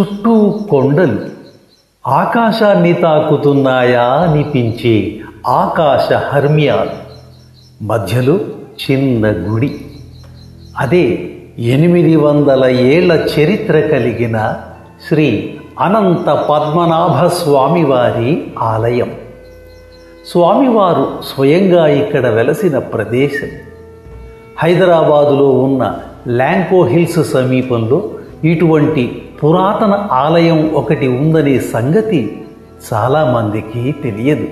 చుట్టూ కొండలు ఆకాశాన్ని తాకుతున్నాయా అనిపించే ఆకాశ హర్మియాలు. మధ్యలో చిన్న గుడి. అదే ఎనిమిది వందల ఏళ్ళ చరిత్ర కలిగిన శ్రీ అనంత పద్మనాభ స్వామివారి ఆలయం. స్వామివారు స్వయంగా ఇక్కడ వెలసిన ప్రదేశం. హైదరాబాదులో ఉన్న ల్యాంకో హిల్స్ సమీపంలో ఇటువంటి పురాతన ఆలయం ఒకటి ఉందనే సంగతి చాలామందికి తెలియదు.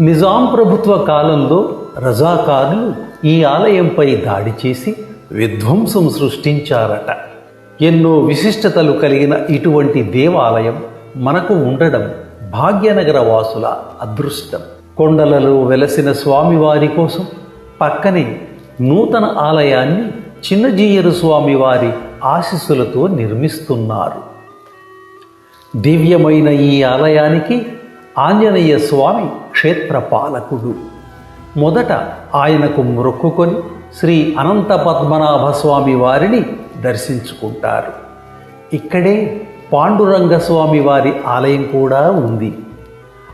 నిజాం ప్రభుత్వ కాలంలో రజాకారులు ఈ ఆలయంపై దాడి చేసి విధ్వంసం సృష్టించారట. ఎన్నో విశిష్టతలు కలిగిన ఇటువంటి దేవాలయం మనకు ఉండడం భాగ్యనగర వాసుల అదృష్టం. కొండలలో వెలసిన స్వామివారి కోసం పక్కనే నూతన ఆలయాన్ని చిన్నజీయరు స్వామివారి ఆశీస్సులతో నిర్మిస్తున్నారు. దివ్యమైన ఈ ఆలయానికి ఆంజనేయ స్వామి క్షేత్రపాలకుడు. మొదట ఆయనకు మొక్కుకొని శ్రీ అనంత పద్మనాభ స్వామి వారిని దర్శించుకుంటారు. ఇక్కడే పాండురంగ స్వామి వారి ఆలయం కూడా ఉంది.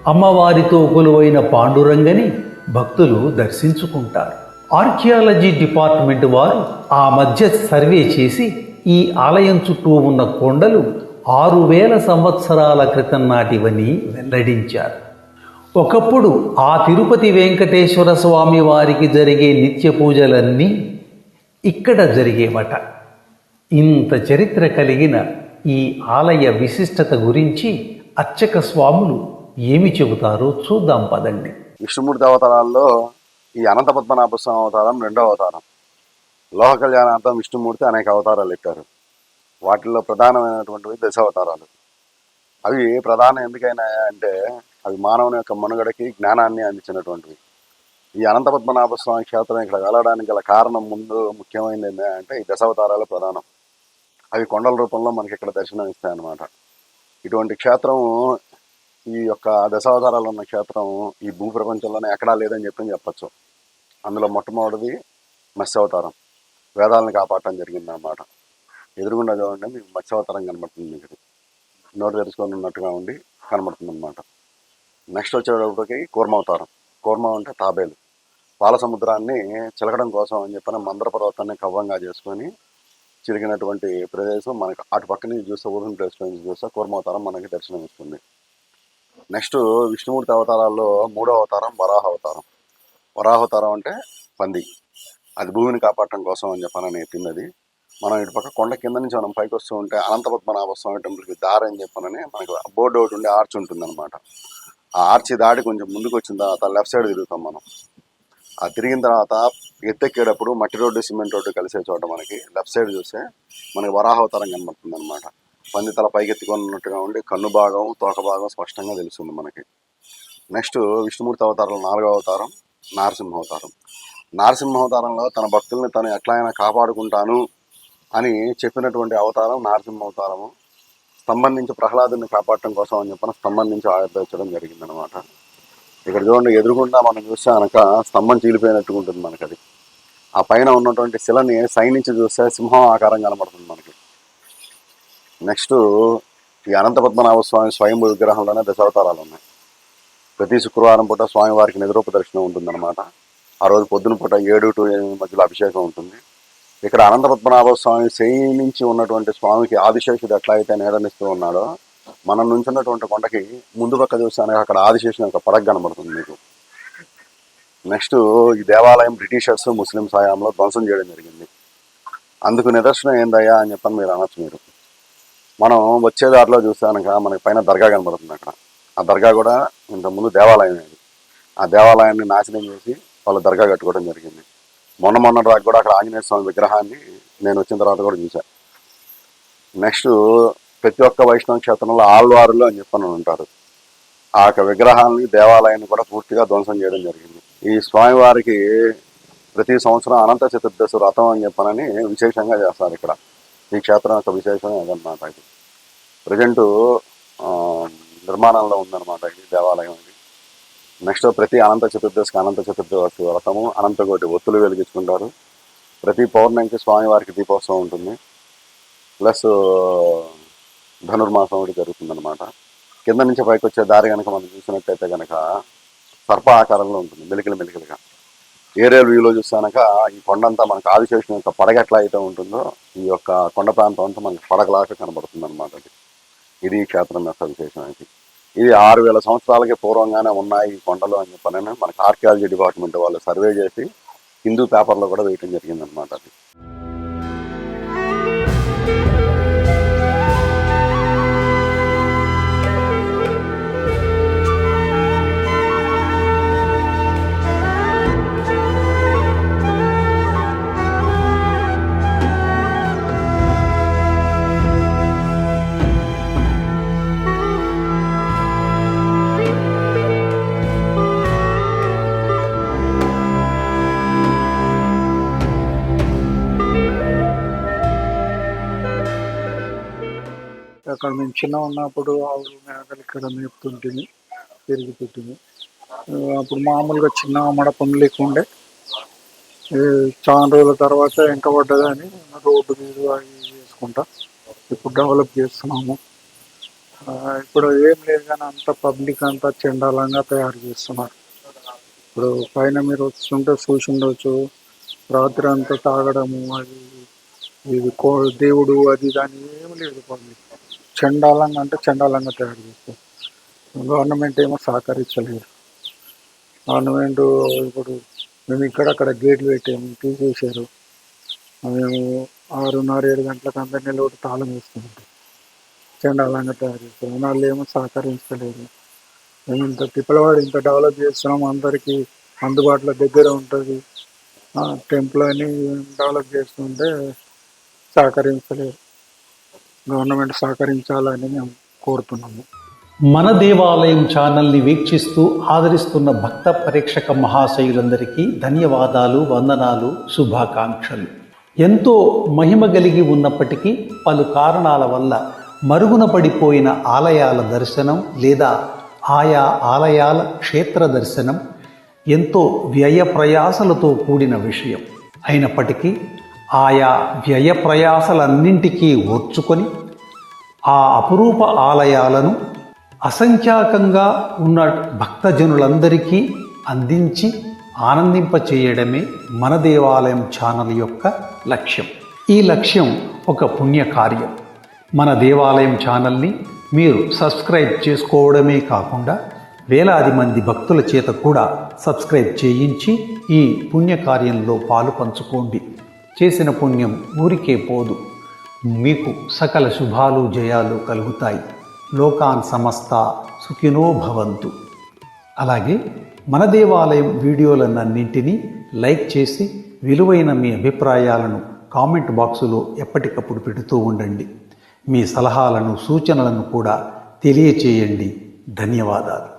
అమ్మవారితో కొలువైన పాండురంగని భక్తులు దర్శించుకుంటారు. ఆర్కియాలజీ డిపార్ట్మెంట్ వారు ఆ మధ్య సర్వే చేసి ఈ ఆలయం చుట్టూ ఉన్న కొండలు ఆరు వేల సంవత్సరాల క్రితం నాటివని వెల్లడించారు. ఒకప్పుడు ఆ తిరుపతి వెంకటేశ్వర స్వామి వారికి జరిగే నిత్య పూజలన్నీ ఇక్కడ జరిగేవట. ఇంత చరిత్ర కలిగిన ఈ ఆలయ విశిష్టత గురించి అర్చక స్వాములు ఏమి చెబుతారో చూద్దాం పదండి. విష్ణుమూర్తి అవతారాల్లో ఈ అనంత పద్మనాభ స్వామి అవతారం రెండో అవతారం. లోహ కళ్యాణార్థం విష్ణుమూర్తి అనేక అవతారాలు ఎట్టారు వాటిల్లో ప్రధానమైనటువంటివి దశ అవతారాలు. అవి ప్రధానం ఎందుకైనా అంటే అవి మానవుని యొక్క మనుగడకి జ్ఞానాన్ని అందించినటువంటివి. ఈ అనంత పద్మనాభ స్వామి క్షేత్రం ఇక్కడ వెళ్ళడానికి గల కారణం ముందు ముఖ్యమైనది ఏంటంటే ఈ దశావతారాలు ప్రధానం. అవి కొండల రూపంలో మనకి ఇక్కడ దర్శనం ఇస్తాయి అన్నమాట ఇటువంటి క్షేత్రం ఈ యొక్క దశావతారాలు ఉన్న క్షేత్రం ఈ భూ ప్రపంచంలోనే ఎక్కడా లేదని చెప్పి చెప్పచ్చు. అందులో మొట్టమొదటిది మత్స్యావతారం. వేదాలను కాపాడటం జరిగింది అన్నమాట ఎదురుగుండా చూడండి మీకు మత్స్యావతారం కనబడుతుంది మీకు. నోరు తెరుచుకొని ఉన్నట్టుగా ఉండి కనబడుతుంది అనమాట నెక్స్ట్ వచ్చేటప్పటికి కూర్మావతారం. కూర్మ అంటే తాబేలు. పాల సముద్రాన్ని చిలకడం కోసం అని చెప్పిన మందర పర్వతాన్ని కవ్వంగా చేసుకొని చిరిగినటువంటి ప్రదేశం మనకు అటు పక్క నుంచి చూస్తే ఊరిని ప్లేస్ నుంచి చూస్తే కూర్మావతారం మనకి దర్శనం ఇస్తుంది నెక్స్ట్ విష్ణుమూర్తి అవతారాల్లో మూడో అవతారం వరాహ అవతారం. వరాహ అవతారం అంటే పంది. అది భూమిని కాపాడటం కోసం అని చెప్పానని తిన్నది. మనం ఇటు పక్క కొండ కింద నుంచి మనం పైకి వస్తూ ఉంటే అనంత పద్మనాభ స్వామి టెంపుల్కి దారి అని చెప్పానని మనకు బోర్డు ఒకటి ఉండి ఆర్చ్ ఉంటుంది అనమాట ఆ ఆర్చి దాటి కొంచెం ముందుకు వచ్చిన తర్వాత లెఫ్ట్ సైడ్ తిరుగుతాం మనం. ఆ తిరిగిన తర్వాత ఎత్తెక్కేటప్పుడు మట్టి రోడ్డు సిమెంట్ రోడ్డు కలిసే చోట మనకి లెఫ్ట్ సైడ్ చూస్తే మనకి వరాహవతారం కనబడుతుంది అనమాట పంది తల పైకెత్తుకొని ఉన్నట్టుగా ఉండి కన్ను భాగం తోక భాగం స్పష్టంగా తెలుస్తుంది మనకి. నెక్స్ట్ విష్ణుమూర్తి అవతారంలో నాలుగో అవతారం నారసింహ అవతారం. నారసింహ అవతారంలో తన భక్తుల్ని తను ఎట్లా అయినా కాపాడుకుంటాను అని చెప్పినటువంటి అవతారం నారసింహ అవతారము. స్తంభం నుంచి ప్రహ్లాదుని కాపాడటం కోసం అని చెప్పిన స్తంభం నుంచి ఆయుర్వేదించడం జరిగిందనమాట ఇక్కడ చూడండి ఎదురుగుండా మనం చూస్తే కనుక స్తంభం చీలిపోయినట్టుగా ఉంటుంది మనకి అది ఆ పైన ఉన్నటువంటి శిలని సై నుంచి చూస్తే సింహం ఆకారం కనబడుతుంది మనకి. నెక్స్ట్ ఈ అనంత పద్మనాభ స్వామి స్వయంభూ విగ్రహంలోనే దశావతారాలు ఉన్నాయి. ప్రతి శుక్రవారం పూట స్వామివారికి నిద్రూప దర్శనం ఉంటుందన్నమాట. ఆ రోజు పొద్దున పూట ఏడు టు ఎనిమిది మధ్యలో అభిషేకం ఉంటుంది. ఇక్కడ అనంత పద్మనాభ స్వామి సేమించి ఉన్నటువంటి స్వామికి ఆదిశేషుడు ఎట్లా అయితే నీడనిస్తూ ఉన్నాడో మనం నుంచున్నటువంటి కొండకి ముందు పక్క చూసానికి అక్కడ ఆదిశేషుని ఒక పడగ కనబడుతుంది మీకు. నెక్స్ట్ ఈ దేవాలయం బ్రిటిషర్స్ ముస్లిం సాయంలో ధ్వంసం చేయడం జరిగింది. అందుకు నిదర్శనం ఏందయ్యా అని చెప్పని మీరు అనొచ్చు మీరు. మనం వచ్చే దారిలో చూసానుక మనకి పైన దర్గా కనబడుతుంది అక్కడ. ఆ దర్గా కూడా ఇంతకుముందు దేవాలయం ఇది ఆ దేవాలయాన్ని నాశనం చేసి వాళ్ళు దర్గా కట్టుకోవడం జరిగింది. మొన్న మొన్న దాకా కూడా అక్కడ ఆంజనేయ స్వామి విగ్రహాన్ని నేను వచ్చిన తర్వాత కూడా చూశాను నెక్స్ట్ ప్రతి ఒక్క వైష్ణవ క్షేత్రంలో ఆళ్వారులు అని చెప్పని ఉంటారు. ఆ యొక్క విగ్రహాలని దేవాలయాన్ని కూడా పూర్తిగా ధ్వంసం చేయడం జరిగింది. ఈ స్వామివారికి ప్రతి సంవత్సరం అనంత చతుర్దశి వ్రతం అని చెప్పనని విశేషంగా చేస్తారు ఇక్కడ. ఈ క్షేత్రం యొక్క విశేషం అదనమాట ఇది? ప్రజెంట్ నిర్మాణంలో ఉందన్నమాట ఇది దేవాలయం ఇది నెక్స్ట్ ప్రతి అనంత చతుర్దశికి అనంత చతుర్దశి వ్రతము అనంతకోటి ఒత్తులు వెలిగించుకుంటారు. ప్రతి పౌర్ణమికి స్వామివారికి దీపోత్సవం ఉంటుంది. ప్లస్ ధనుర్మాసం ఒకటి జరుగుతుందన్నమాట. కింద నుంచి పైకి వచ్చే దారి కనుక మనం చూసినట్టయితే కనుక సర్ప ఆకారంలో ఉంటుంది మెలికలు మెలికలుగా. ఏరియల్ వ్యూలో చూస్తానక ఈ కొండంతా మనకు ఆదిశేషం యొక్క పడగట్లా అయితే ఉంటుందో ఈ యొక్క కొండ ప్రాంతం అంతా మనకి పడగలాగా కనబడుతుంది అనమాట ఇది ఈ క్షేత్రం యొక్క విశేషం అయితే ఇది ఆరు వేల సంవత్సరాలకి పూర్వంగానే ఉన్నాయి ఈ కొండలు అని చెప్పనని మనకి ఆర్కియాలజీ డిపార్ట్మెంట్ వాళ్ళు సర్వే చేసి హిందూ పేపర్లో కూడా వేయటం జరిగిందనమాట అది. అక్కడ మేము చిన్న ఉన్నప్పుడు ఆవులు మేకలు ఇక్కడ మేపుతుంటుంది పెరుగుతుంటుంది అప్పుడు మామూలుగా చిన్న మడపం లేకుండే చాలా రోజుల తర్వాత వెంకబడ్డదని రోడ్డు మీద అవి చేసుకుంటా. ఇప్పుడు డెవలప్ చేస్తున్నాము. ఇప్పుడు ఏం లేదు కానీ అంత పబ్లిక్ అంతా చండాలంగా తయారు చేస్తున్నారు. ఇప్పుడు పైన మీరు వస్తుంటే చూసి ఉండొచ్చు రాత్రి అంతా తాగడము అది ఇది కో దేవుడు అది దాని ఏం లేదు పబ్లిక్. చండాలంగా అంటే చండాలంగా తయారు చేస్తారు. గవర్నమెంట్ ఏమో సహకరించలేదు. గవర్నమెంట్ ఇప్పుడు మేము ఇక్కడ అక్కడ గేట్లు పెట్టాము తీసేసారు మేము ఆరున్నర ఏడు గంటలకు అందరినీ లోటు తాళం వేసుకుంటాం. చండాలంగా తయారు చేస్తారు. వాళ్ళు ఏమో సహకరించలేదు. మేము ఇంత తిప్పలవాడు ఇంత డెవలప్ చేస్తున్నాం అందరికీ అందుబాటులో దగ్గర ఉంటుంది. టెంపుల్ అని డెవలప్ చేస్తుంటే సహకరించలేదు. గవర్నమెంట్ సహకరించాలని మేము కోరుతున్నాము. మన దేవాలయం ఛానల్ని వీక్షిస్తూ ఆదరిస్తున్న భక్త పరీక్షక మహాశయులందరికీ ధన్యవాదాలు వందనాలు శుభాకాంక్షలు. ఎంతో మహిమ కలిగి ఉన్నప్పటికీ పలు కారణాల వల్ల మరుగున పడిపోయిన ఆలయాల దర్శనం లేదా ఆయా ఆలయాల క్షేత్ర దర్శనం ఎంతో వ్యయ ప్రయాసలతో కూడిన విషయం. అయినప్పటికీ ఆయా వ్యయ ప్రయాసలన్నింటికీ ఓర్చుకొని ఆ అపురూప ఆలయాలను అసంఖ్యాకంగా ఉన్న భక్తజనులందరికీ అందించి ఆనందింపచేయడమే మన దేవాలయం ఛానల్ యొక్క లక్ష్యం. ఈ లక్ష్యం ఒక పుణ్యకార్యం. మన దేవాలయం ఛానల్ని మీరు సబ్స్క్రైబ్ చేసుకోవడమే కాకుండా వేలాది మంది భక్తుల చేత కూడా సబ్స్క్రైబ్ చేయించి ఈ పుణ్యకార్యంలో పాలు పంచుకోండి. చేసిన పుణ్యం ఊరికే పోదు. మీకు సకల శుభాలు జయాలు కలుగుతాయి. లోకాన్ సమస్త సుఖినో భవంతు. అలాగే మన దేవాలయం వీడియోలన్నింటినీ లైక్ చేసి విలువైన మీ అభిప్రాయాలను కామెంట్ బాక్సులో ఎప్పటికప్పుడు పెడుతూ ఉండండి. మీ సలహాలను సూచనలను కూడా తెలియచేయండి. ధన్యవాదాలు.